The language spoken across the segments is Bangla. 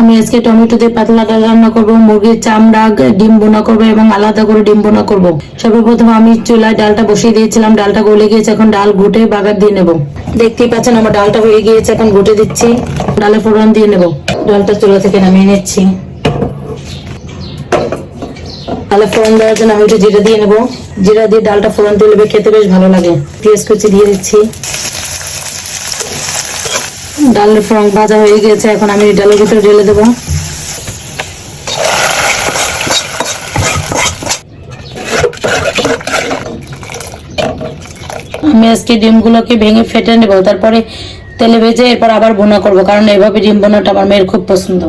আমি আজকে টমেটো দিয়ে পাতলা ডাল রান্না করব, মুরগির চামড়া, ডিম বোনা করব এবং আলাদা করে ডিম বোনা করব। সর্বপ্রথম আমি চুলায় ডালটা বসিয়ে দিয়েছিলাম, ডালটা গলে গিয়েছে, এখন ডাল ঘুটে বাগার দিয়ে নেব। দেখতেই পাচ্ছেন আমার ডালটা হয়ে গিয়েছে, এখন ঘুটে দিচ্ছি। ডালে ফোড়ন দিয়ে নেব। ডালটা চুলা থেকে নামিয়ে নিচ্ছি। ডালে ফোড়ন দেওয়ার জন্য আমি একটু জিরা দিয়ে নেব। জিরা দিয়ে ডালটা ফোড়ন দিলে খেতে বেশ ভালো লাগে। পেঁয়াজ কুচি দিয়ে দিচ্ছি। ডালের ফ্রং ভাজা হয়ে গিয়েছে, এখন আমি ডালের ভিতরে ঢেলে দেবো। আমি আজকে ডিমগুলোকে ভেঙে ফেটে নেব, তারপরে তেলে ভেজে এরপর আবার বোনা করব, কারণ এভাবে ডিম বোনাটা আমার মেয়ের খুব পছন্দ।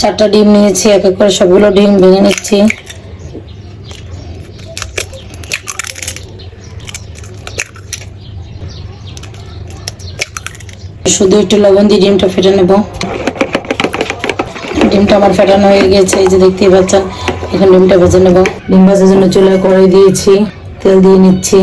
চারটা ডিম নিয়েছি, এক এক করে সবগুলো ডিম ভেঙে নিচ্ছি। শুধু একটু লবণ দিয়ে ডিমটা ফেটে নেব। ডিমটা আমার ফেটানো হয়ে গেছে, এই যে দেখতেই পাচ্ছেন, এখন ডিমটা ভেজে নেব। ডিম ভাজার জন্য চুলা কড়াই দিয়েছি, তেল দিয়ে নিচ্ছি।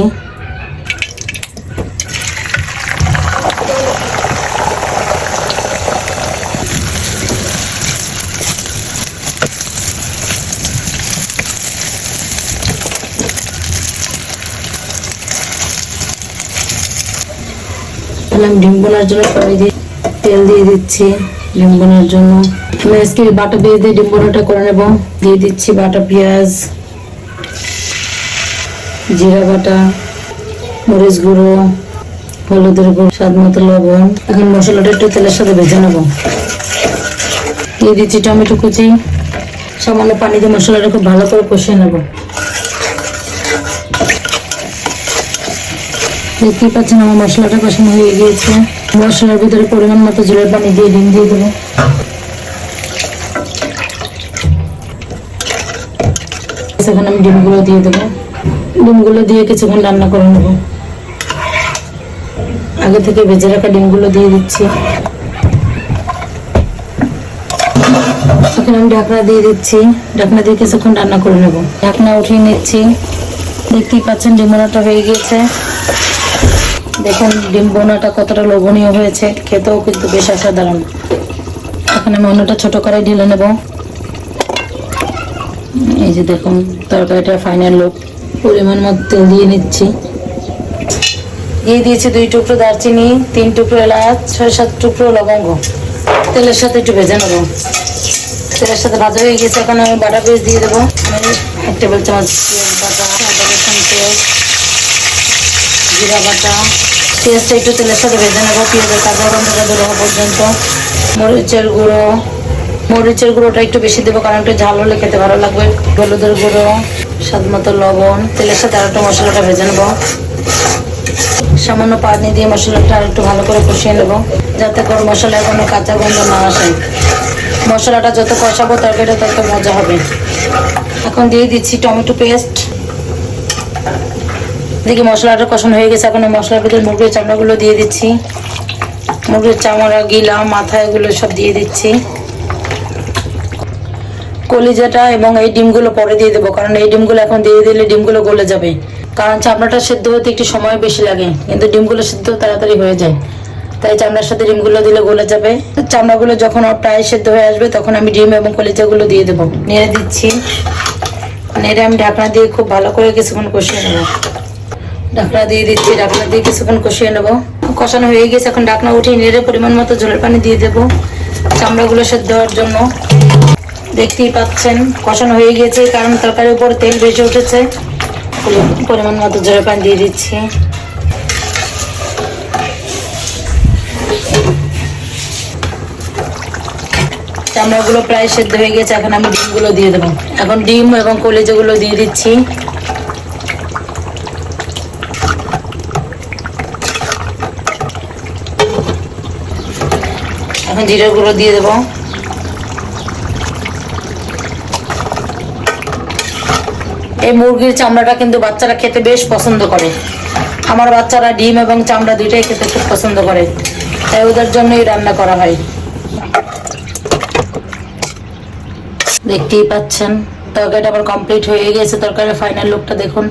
তাহলে আমি ডিম বোনার জন্য কড়াই দিয়ে তেল দিয়ে দিচ্ছি ডিম বোনার জন্য। আমি আজকে বাটা পেঁয়াজ দিয়ে ডিম বোনাটা করে নেব। দিয়ে দিচ্ছি বাটা পেঁয়াজ, জিরা বাটা, মরিচ গুঁড়ো, হলুদের গুঁড়ো, স্বাদ মতো লবণ। এখন মশলাটা একটু তেলের সাথে ভেজে নেব। দিয়ে দিচ্ছি টমেটো কুচি। সামান্য পানি দিয়ে মশলাটা খুব ভালো করে কষিয়ে নেব। দেখতেই পাচ্ছেন আমার মশলাটা কষানো হয়ে গিয়েছে। মশলার ভিতরে পরিমাণ মতো জলের পানি দিয়ে ডিম দিয়ে দেবো। সেখানে আমি ডিমগুলো দিয়ে দেবো। ডিমগুলো দিয়ে কিছুক্ষণ রান্না করে নেব। আগে থেকে ভেজে রাখা ডিমগুলো দিয়ে দিচ্ছি। এখন আমি ঢাকনা দিয়ে দিচ্ছি। ঢাকনা দিয়ে কিছুক্ষণ রান্না করে নেব। ঢাকনা উঠিয়ে নিচ্ছি। দেখতেই পাচ্ছেন ডিমোনাটা হয়ে গিয়েছে। দেখুন, ডিম বোনাটা কতটা লোভনীয় হয়েছে, খেতেও কিন্তু বেশ অসাধারণ। এখন আমি অন্যটা ছোট করে ঢেলে নেব। এই যে দেখুন তরকারিটা ফাইনাল লুক পরিমাণ মতো তেল দিয়ে নিচ্ছি। দিয়ে দিয়েছি দুই টুকরো দারচিনি, তিন টুকরো এলাচ, ছয়, সাত টুকরো লবঙ্গ। তেলের সাথে একটু ভেজে নেব। তেলের সাথে ভাজা হয়ে গেছে এখন আমি বাটা পেঁয়াজ দিয়ে দেবো। আমি এক টেবিল চামচ বাটা, আদা রসুন, পেঁয়াজ। জিরা বাটা, পেঁয়াজটা একটু তেলের সাথে ভেজে নেব, পেঁয়াজের কাঁচা গন্ধটা দূর পর্যন্ত। মরিচের গুঁড়ো, মরিচের গুঁড়োটা একটু বেশি দেবো, কারণ একটু ঝাল হলে খেতে ভালো লাগবে। হলুদের গুঁড়ো স্বাদ মতো লবণ, তেলের সাথে আর একটু মশলাটা ভেজে নেব। সামান্য পানি দিয়ে মশলাটা আর একটু ভালো করে কষিয়ে নেব, যাতে করে মশলায় কোনো কাঁচা গন্ধ না আসে। মশলাটা যত কষাবো তরকারিটা তত মজা হবে। এখন দিয়ে দিচ্ছি টমেটো পেস্ট। দেখি মশলাটা কষানো হয়ে গেছে। এখন মশলার ভিতরে মুরগির চামড়াগুলো দিয়ে দিচ্ছি। মুরগির চামড়া, গিলা, মাথা এগুলো সব দিয়ে দিচ্ছি। কলিজাটা এবং এই ডিমগুলো পরে দিয়ে দেবো, কারণ এই ডিমগুলো এখন দিয়ে দিলে ডিমগুলো গলে যাবে। কারণ চামড়াটা সেদ্ধ হতে একটু সময় বেশি লাগে, কিন্তু ডিমগুলো সেদ্ধ তাড়াতাড়ি হয়ে যায়। তাই চামড়ার সাথে ডিমগুলো দিলে গলে যাবে। চামড়াগুলো যখন প্রায় সেদ্ধ হয়ে আসবে, তখন আমি ডিম এবং কলিজাগুলো দিয়ে দেবো। নেড়ে দিচ্ছি। নেড়ে আমি ঢাকনা দিয়ে খুব ভালো করে কিছুক্ষণ কষিয়ে নেব। ঢাকনা দিয়ে দিচ্ছি ঢাকনা দিয়ে কিছুক্ষণ কষিয়ে নেব। কষানো হয়ে গেছে, এখন ঢাকনা উঠিয়ে নেড়ে পরিমাণ মতো জলের পানি দিয়ে দেবো। চামড়াগুলো সেদ্ধ হওয়ার জন্য। দেখতেই পাচ্ছেন, কষানো হয়ে গেছে, কারণ তরকারির উপর তেল ভেসে উঠেছে। পরিমাণ মতো জলের পানি দিয়ে দিচ্ছি। চামড়াগুলো প্রায় সেদ্ধ হয়ে গেছে, এখন আমি ডিমগুলো দিয়ে দেবো। এখন ডিম এবং কলেজগুলো দিয়ে দিচ্ছি। এখন জিরে গুঁড়ো দিয়ে দেবো। এই মুরগির চামড়াটা কিন্তু বাচ্চারা খেতে বেশ পছন্দ করে। আমার বাচ্চারা ডিম এবং চামড়া দুইটাই খেতে খুব পছন্দ করে। তাই ওদের জন্যই রান্না করা হয়। দেখতেই পাচ্ছেন, তরকারিটা আবার কমপ্লিট হয়ে গেছে। তরকারির ফাইনাল লুকটা দেখুন।